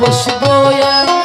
বসবো এক